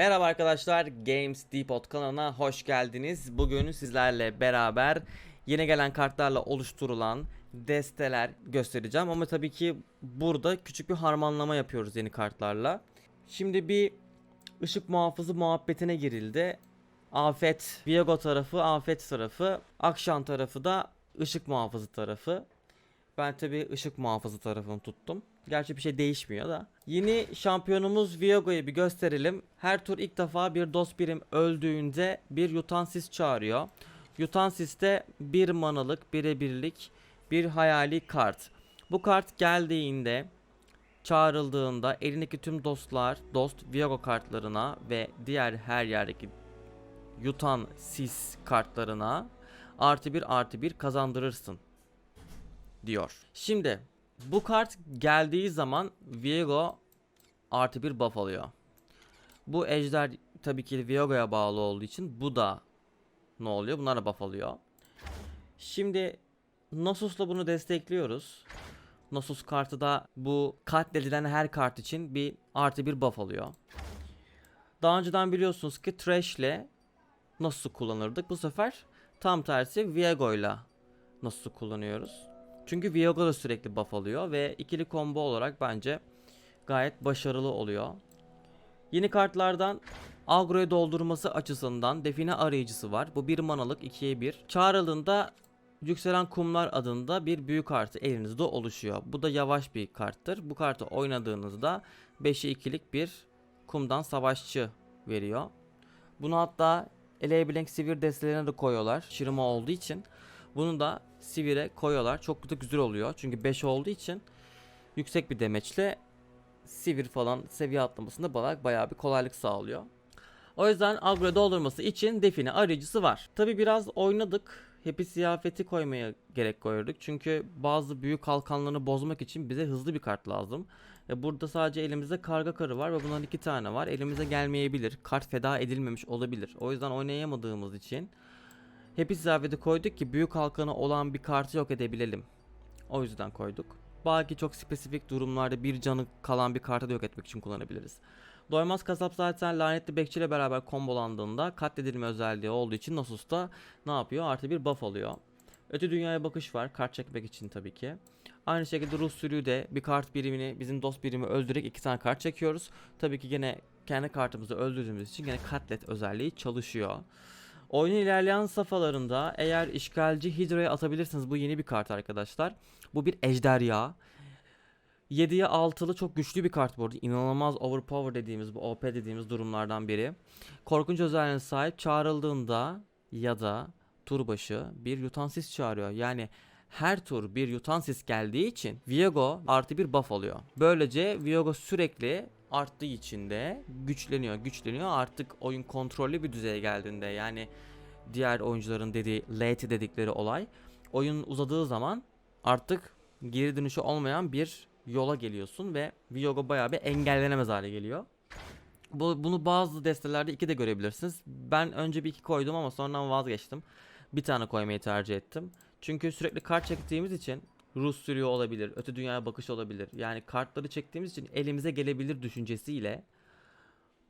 Merhaba arkadaşlar Games Depot kanalına hoş geldiniz. Bugün sizlerle beraber yeni gelen kartlarla oluşturulan desteler göstereceğim. Ama tabii ki burada küçük bir harmanlama yapıyoruz yeni kartlarla. Şimdi bir ışık muhafızı muhabbetine girildi. Afet, Viego tarafı, Afet tarafı, Akşam tarafı da ışık muhafızı tarafı. Ben tabi ışık muhafızı tarafını tuttum. Gerçi bir şey değişmiyor da. Yeni şampiyonumuz Viego'yu bir gösterelim. Her tur ilk defa bir dost birim öldüğünde bir Yutansis çağırıyor. Yutansis'te bir manalık, birebirlik bir hayali kart. Bu kart geldiğinde çağrıldığında elindeki tüm dostlar, dost Viego kartlarına ve diğer her yerdeki Yutan Sis kartlarına artı bir artı bir kazandırırsın diyor. Şimdi bu kart geldiği zaman Viego artı bir buff alıyor. Bu ejder tabii ki Viego'ya bağlı olduğu için bu da ne oluyor? Bunlar da buff alıyor. Şimdi Nasus'la bunu destekliyoruz. Nasus kartı da bu katledilen her kart için bir artı bir buff alıyor. Daha önceden biliyorsunuz ki Trash ile Nasus'u kullanırdık. Bu sefer tam tersi Viego ile Nasus'u kullanıyoruz. Çünkü Viego da sürekli buff alıyor ve ikili combo olarak bence gayet başarılı oluyor. Yeni kartlardan agroyu doldurması açısından define arayıcısı var. Bu bir manalık 2'ye 1. Çağrılığında Yükselen Kumlar adında bir büyük kartı elinizde oluşuyor. Bu da yavaş bir karttır. Bu kartı oynadığınızda 5'e 2'lik bir kumdan savaşçı veriyor. Bunu hatta Eleblank Sivir destelerine de koyuyorlar. Şırıma olduğu için. Bunu da Sivir'e koyuyorlar. Çok da güzel oluyor. Çünkü 5 olduğu için yüksek bir demeçle Sivir falan seviye atlamasında bana bayağı bir kolaylık sağlıyor. O yüzden agro doldurması için define arayıcısı var. Tabi biraz oynadık. Hepi ziyafeti koymaya gerek koyuyorduk. Çünkü bazı büyük kalkanlarını bozmak için bize hızlı bir kart lazım. E burada sadece elimizde karga karı var ve bundan iki tane var. Elimize gelmeyebilir. Kart feda edilmemiş olabilir. O yüzden oynayamadığımız için Hepi ziyafeti koyduk ki büyük halkanı olan bir kartı yok edebilelim. O yüzden koyduk. Belki çok spesifik durumlarda bir canı kalan bir kartı da yok etmek için kullanabiliriz. Doymaz kasap zaten lanetli bekçi ile beraber kombolandığında katledilme özelliği olduğu için Nasus da ne yapıyor? Artı bir buff alıyor. Öte dünyaya bakış var. Kart çekmek için tabii ki. Aynı şekilde Rus sürüyü de bir kart birimini bizim dost birimi öldürerek iki tane kart çekiyoruz. Tabii ki gene kendi kartımızı öldürdüğümüz için gene katlet özelliği çalışıyor. Oyunun ilerleyen safhalarında eğer işgalci Hydra'ya atabilirsiniz. Bu yeni bir kart arkadaşlar. Bu bir ejderha. 7'ye 6'lı çok güçlü bir kart bu arada. İnanılmaz overpower dediğimiz bu OP dediğimiz durumlardan biri. Korkunç özelliğine sahip çağrıldığında ya da tur başı bir yutansis çağırıyor. Yani her tur bir yutansis geldiği için Viego artı bir buff alıyor. Böylece Viego sürekli arttığı için de güçleniyor. Güçleniyor artık oyun kontrollü bir düzeye geldiğinde yani diğer oyuncuların dediği late dedikleri olay oyun uzadığı zaman artık geri dönüşü olmayan bir yola geliyorsun ve Viego bayağı bir engellenemez hale geliyor. Bu, bunu bazı destelerde iki de görebilirsiniz. Ben önce bir iki koydum ama sonradan vazgeçtim. Bir tane koymayı tercih ettim. Çünkü sürekli kart çektiğimiz için Rus sürüyor olabilir, öte dünyaya bakış olabilir. Yani kartları çektiğimiz için elimize gelebilir düşüncesiyle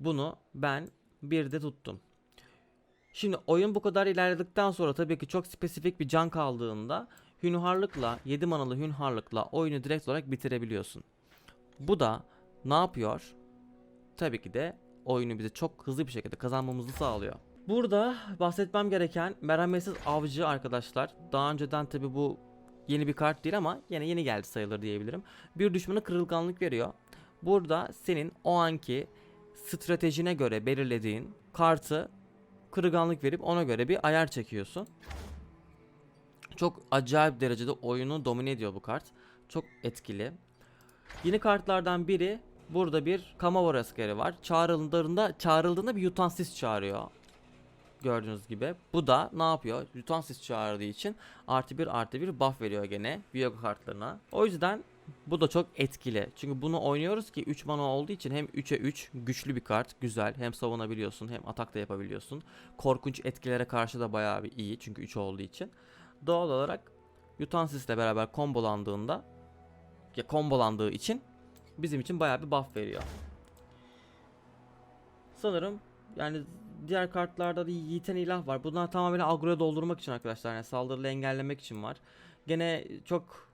bunu ben bir de tuttum. Şimdi oyun bu kadar ilerledikten sonra tabii ki çok spesifik bir can kaldığında hünharlıkla 7 manalı hünharlıkla oyunu direkt olarak bitirebiliyorsun. Bu da ne yapıyor? Tabii ki de oyunu bize çok hızlı bir şekilde kazanmamızı sağlıyor. Burada bahsetmem gereken merhametsiz avcı arkadaşlar. Daha önceden tabi bu yeni bir kart değil ama yine yeni geldi sayılır diyebilirim. Bir düşmana kırılganlık veriyor. Burada senin o anki stratejine göre belirlediğin kartı kırılganlık verip ona göre bir ayar çekiyorsun. Çok acayip derecede oyunu domine ediyor bu kart. Çok etkili. Yeni kartlardan biri burada bir Kamavor askeri var. Çağrıldığında çağrıldığında bir Yutansis çağırıyor. Gördüğünüz gibi. Bu da ne yapıyor? Yutansis çağırdığı için artı bir artı bir buff veriyor gene Viego kartlarına. O yüzden bu da çok etkili. Çünkü bunu oynuyoruz ki 3 mana olduğu için hem 3'e 3 güçlü bir kart. Güzel. Hem savunabiliyorsun hem atak da yapabiliyorsun. Korkunç etkilere karşı da bayağı bir iyi. Çünkü 3 olduğu için. Doğal olarak Yutansis ile beraber kombolandığında ya kombolandığı için bizim için bayağı bir buff veriyor. sanırım yani diğer kartlarda da yiğiten ilah var. Bunlar tamamen agroya doldurmak için arkadaşlar. Yani saldırılı engellemek için var. Gene çok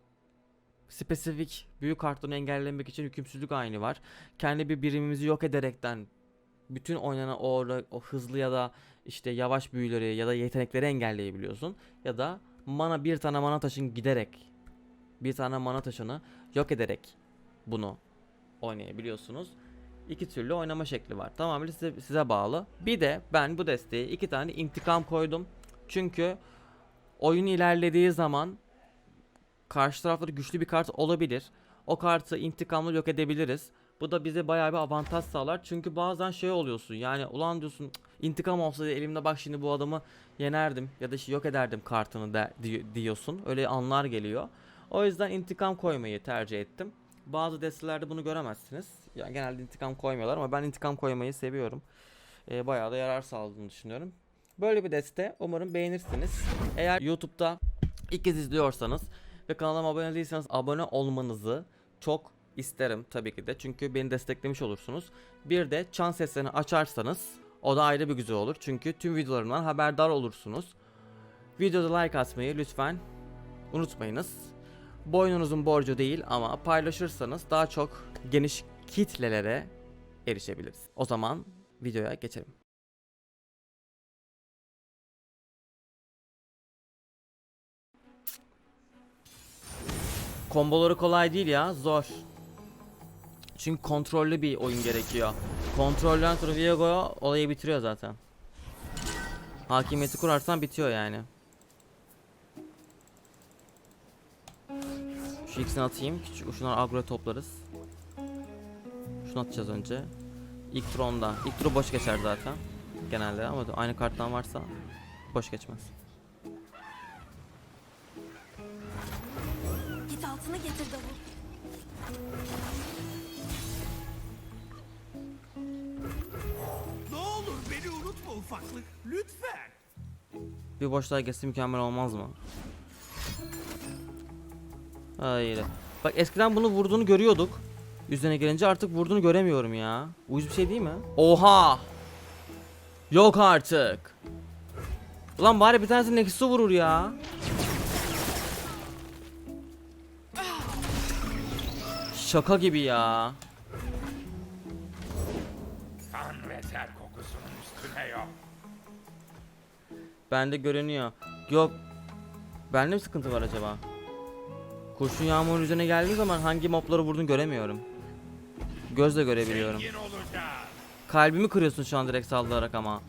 spesifik büyük kartlarını engellemek için hükümsüzlük aynı var. Kendi bir birimimizi yok ederekten bütün oynanan o, o hızlı ya da işte yavaş büyüleri ya da yetenekleri engelleyebiliyorsun. Ya da mana bir tane mana taşın giderek bir tane mana taşını yok ederek bunu oynayabiliyorsunuz. İki türlü oynama şekli var. Tamamen size, size bağlı. Bir de ben bu desteğe iki tane intikam koydum. Çünkü oyun ilerlediği zaman karşı tarafta güçlü bir kart olabilir. O kartı intikamla yok edebiliriz. Bu da bize bayağı bir avantaj sağlar. Çünkü bazen şey oluyorsun yani ulan diyorsun "Cık, intikam olsaydı elimde bak şimdi bu adamı yenerdim ya da işte yok ederdim kartını da di- diyorsun. Öyle anlar geliyor. O yüzden intikam koymayı tercih ettim. Bazı destelerde bunu göremezsiniz. Ya genelde intikam koymuyorlar ama ben intikam koymayı seviyorum. Ee, bayağı da yarar sağladığını düşünüyorum. Böyle bir deste umarım beğenirsiniz. Eğer YouTube'da ilk kez izliyorsanız ve kanalıma abone değilseniz abone olmanızı çok isterim tabii ki de. Çünkü beni desteklemiş olursunuz. Bir de çan seslerini açarsanız o da ayrı bir güzel olur. Çünkü tüm videolarımdan haberdar olursunuz. Videoda like atmayı lütfen unutmayınız. Boynunuzun borcu değil ama paylaşırsanız daha çok geniş kitlelere erişebiliriz. O zaman videoya geçelim. Komboları kolay değil ya, zor. Çünkü kontrollü bir oyun gerekiyor. Kontrolden sonra Viego olayı bitiriyor zaten. Hakimiyeti kurarsan bitiyor yani. Şu ikisini atayım. Küçük şunları agro toplarız. Şunu atacağız önce. İlk tur onda. İlk turu boş geçer zaten. Genelde ama aynı karttan varsa boş geçmez. Git altını getir davul. Ufaklık. Lütfen. Bir boş daha geçse mükemmel olmaz mı? Hayır. Bak eskiden bunu vurduğunu görüyorduk. Üzerine gelince artık vurduğunu göremiyorum ya. Uyuz bir şey değil mi? Oha! Yok artık. Ulan bari bir tanesi Nexus'u vurur ya. Şaka gibi ya. Kan üstüne yok. Bende görünüyor. Yok. Bende mi sıkıntı var acaba? Kurşun yağmurun üzerine geldiği zaman hangi mobları vurduğunu göremiyorum. Gözle görebiliyorum. Kalbimi kırıyorsun şu an direkt sallayarak ama.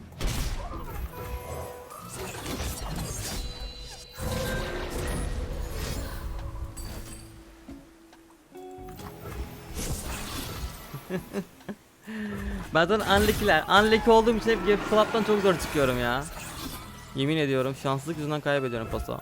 ben zaten unlucky'ler. Unlucky olduğum için hep Club'dan çok zor çıkıyorum ya. Yemin ediyorum şanssızlık yüzünden kaybediyorum pası.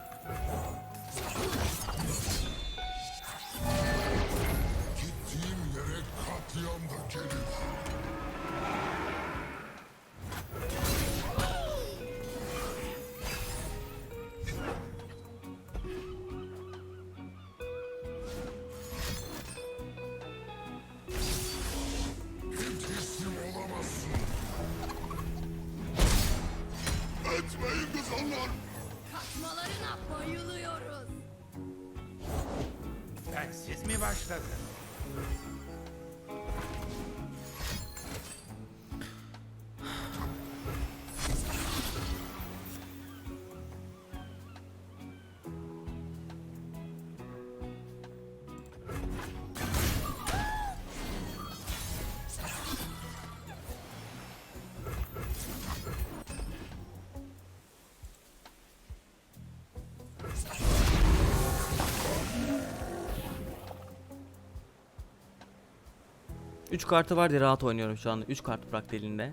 3 kartı var diye rahat oynuyorum şu anda. 3 kart bıraktı elinde.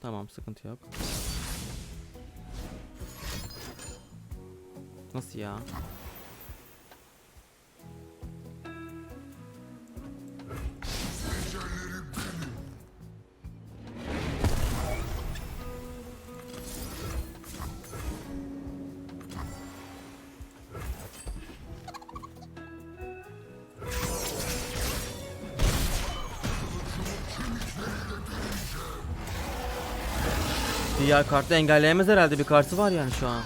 Tamam sıkıntı yok. Nasıl ya? Diğer kartı engelleyemez herhalde bir kartı var yani şu an.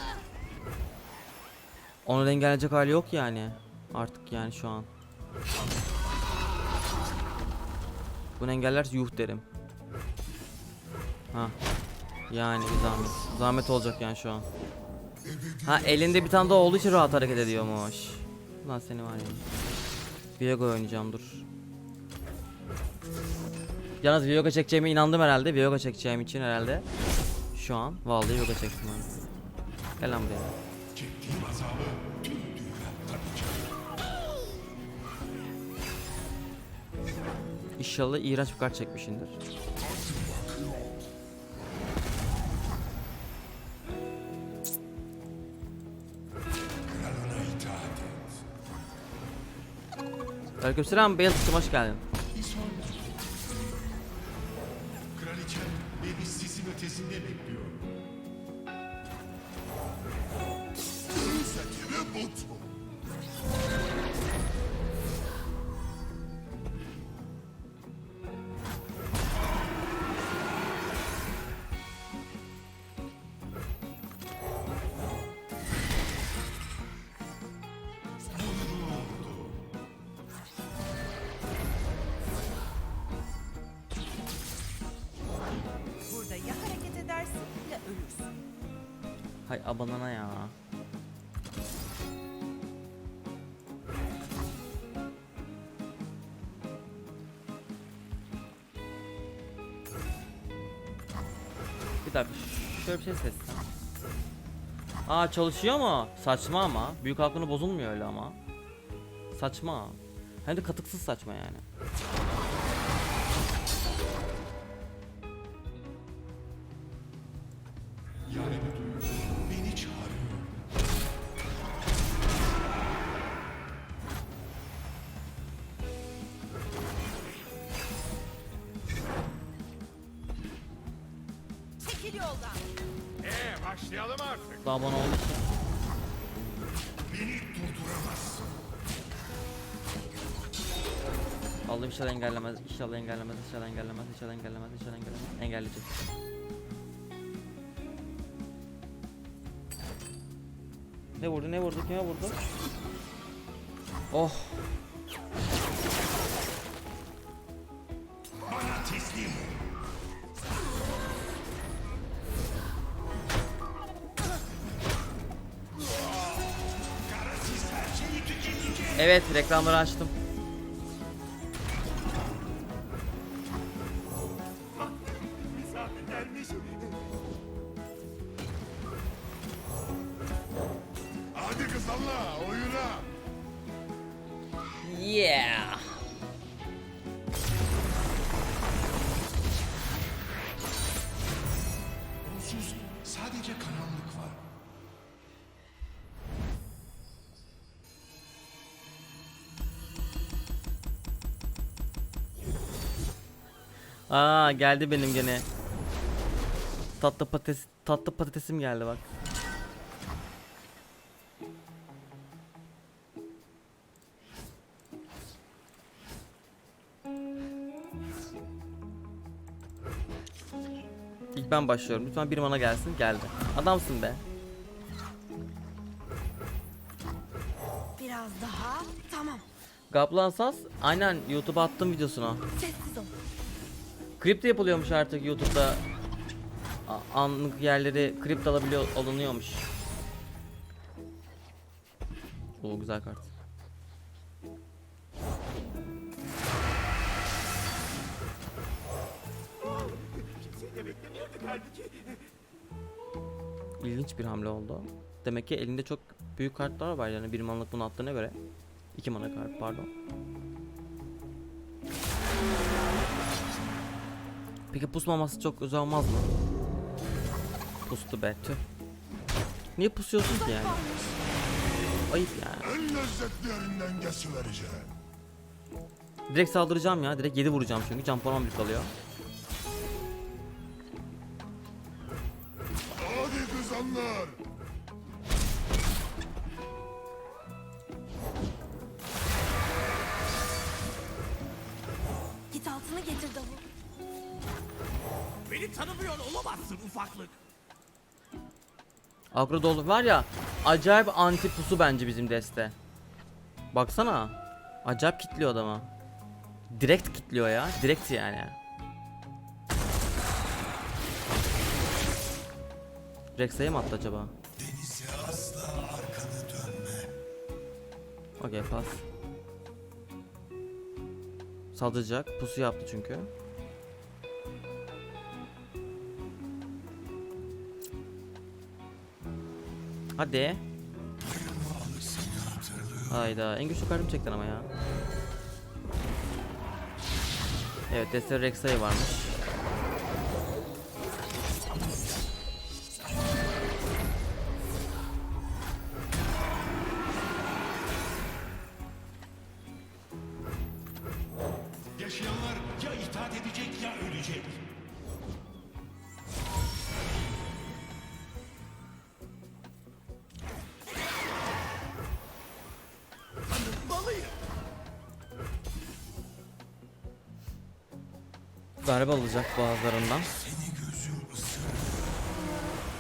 Onu da engelleyecek hali yok yani. Artık yani şu an. Bunu engellerse yuh derim. Ha. Yani zahmet. Zahmet olacak yani şu an. Ha elinde bir tane daha olduğu için rahat hareket ediyormuş. Lan seni var ya. Viego oynayacağım dur. Yalnız Viego çekeceğime inandım herhalde. Viego çekeceğim için herhalde. Şu an vallahi Viego çektim ben. Gel lan buraya. İnşallah iğrenç bir kart çekmişindir. Aleykümselam Beyazıt'cım hoş geldin. Ötesinde bekliyor. Sekine butu. Hay abanana ya. Bir dakika şöyle bir şey seçsem. Aa çalışıyor mu? Saçma ama. Büyük halkını bozulmuyor öyle ama. Saçma. Hem de katıksız saçma yani. Ee başlayalım artık. Daha bana oldu. Beni durduramazsın. Allah'ım inşallah engellemez, inşallah engellemez, inşallah engellemez, inşallah engellemez, inşallah engellemez. Engelleyecek. Ne vurdu, ne vurdu, kime vurdu? Oh, Bana teslim ol. Evet reklamları açtım. Hadi kızanla oyuna. Yeah. Geldi benim gene. Tatlı patates, tatlı patatesim geldi bak. İlk ben başlıyorum. Lütfen bir mana gelsin. Geldi. Adamsın be. Biraz daha. Tamam. Gablan Sas aynen YouTube'a attım videosunu. Sessiz. Kripto yapılıyormuş artık YouTube'da. A- anlık yerleri kripto alabiliyor olunuyormuş. O güzel kart. İlginç bir hamle oldu. Demek ki elinde çok büyük kartlar var yani bir manlık bunu attığına göre. iki mana kart pardon. Peki pusmaması çok güzel olmaz mı? Pustu be tüh. Niye pusuyorsun ki yani? Ayıp. En geçivereceğim. Direkt saldıracağım ya. Direkt 7 vuracağım çünkü. Can puanım bir kalıyor. Beni tanımıyor olamazsın ufaklık. Agro dolu var ya acayip anti pusu bence bizim deste. Baksana. Acayip kitliyor adamı. Direkt kitliyor ya. Direkt yani. Rexa'ya mı attı acaba? Denize asla arkanı dönme. Okey pas. Saldıracak. Pusu yaptı çünkü. Hadi. Hayda. En güçlü kartımı çektin ama ya. Evet, Dester Rex'e varmış. Darbe alacak boğazlarından.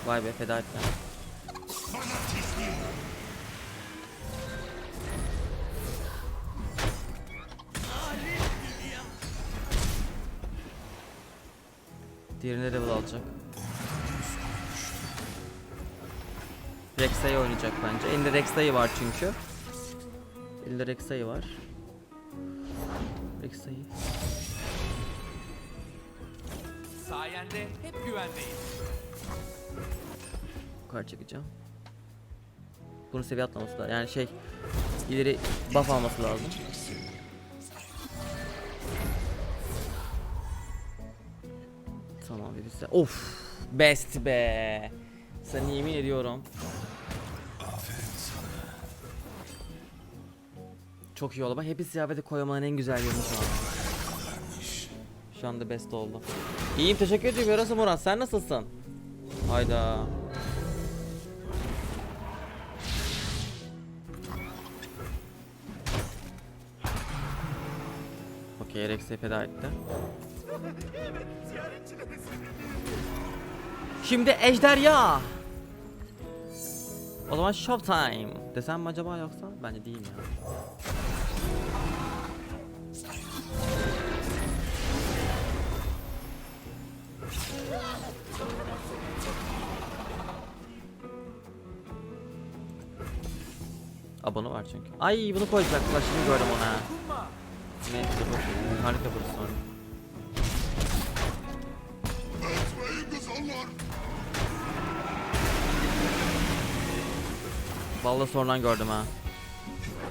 Vay be feda etme. Diğerine level alacak. Rexa'yı oynayacak bence. Elinde Rexa'yı var çünkü. Elinde Rexa'yı var. Rexa'yı. Sayende hep güvendeyiz. Yukarı çekeceğim. Bunu seviye atlaması lazım. Yani şey ileri buff alması lazım. Tamam birisi. Of best be. Sana yemin ediyorum. Aferin sana. Çok iyi oldu. Ben hepsi ziyafete koymanın en güzel yerini şu an. Şu anda best oldu. İyiyim teşekkür ederim. Yarası Murat sen nasılsın? Hayda. Okey Rex'e feda etti. Şimdi ejderha. O zaman showtime desem mi acaba yoksa? Bence değil ya. Abone var çünkü. Ay bunu koyacaklar şimdi gördüm ona. Neyse bu harika bu sonra. Vallahi sonradan gördüm ha.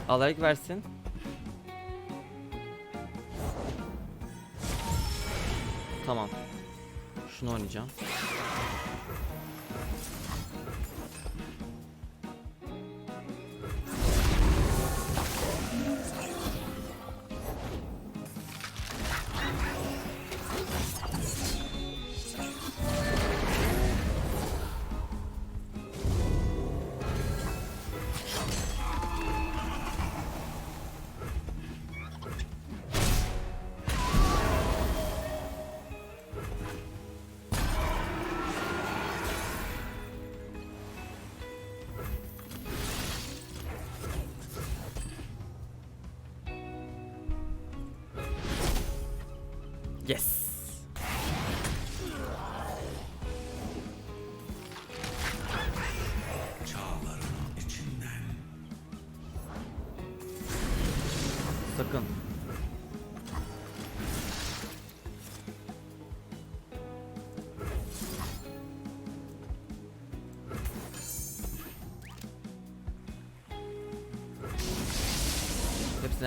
Alarak versin. Tamam. Şunu oynayacağım.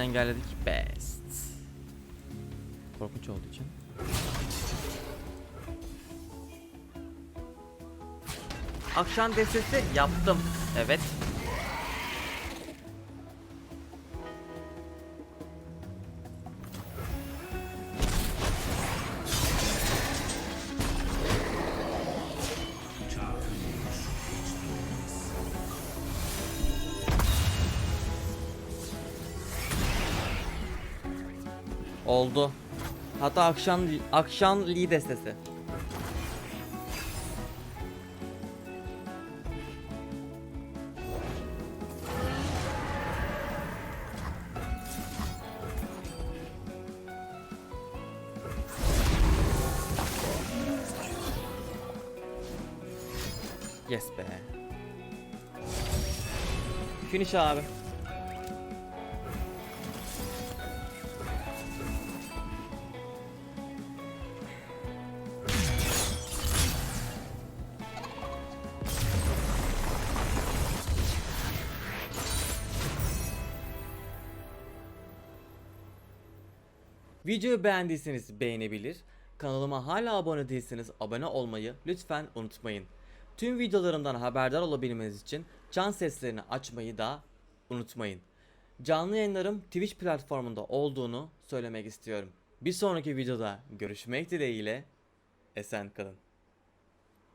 Hepsini engelledik. Best. Korkunç olduğu için. Akşam destesi yaptım. Evet. Oldu. Hatta akşam akşam li destesi. Yes be. Finish abi. Videoyu beğendiyseniz beğenebilir, kanalıma hala abone değilseniz abone olmayı lütfen unutmayın. Tüm videolarımdan haberdar olabilmeniz için can seslerini açmayı da unutmayın. Canlı yayınlarım Twitch platformunda olduğunu söylemek istiyorum. Bir sonraki videoda görüşmek dileğiyle esen kalın.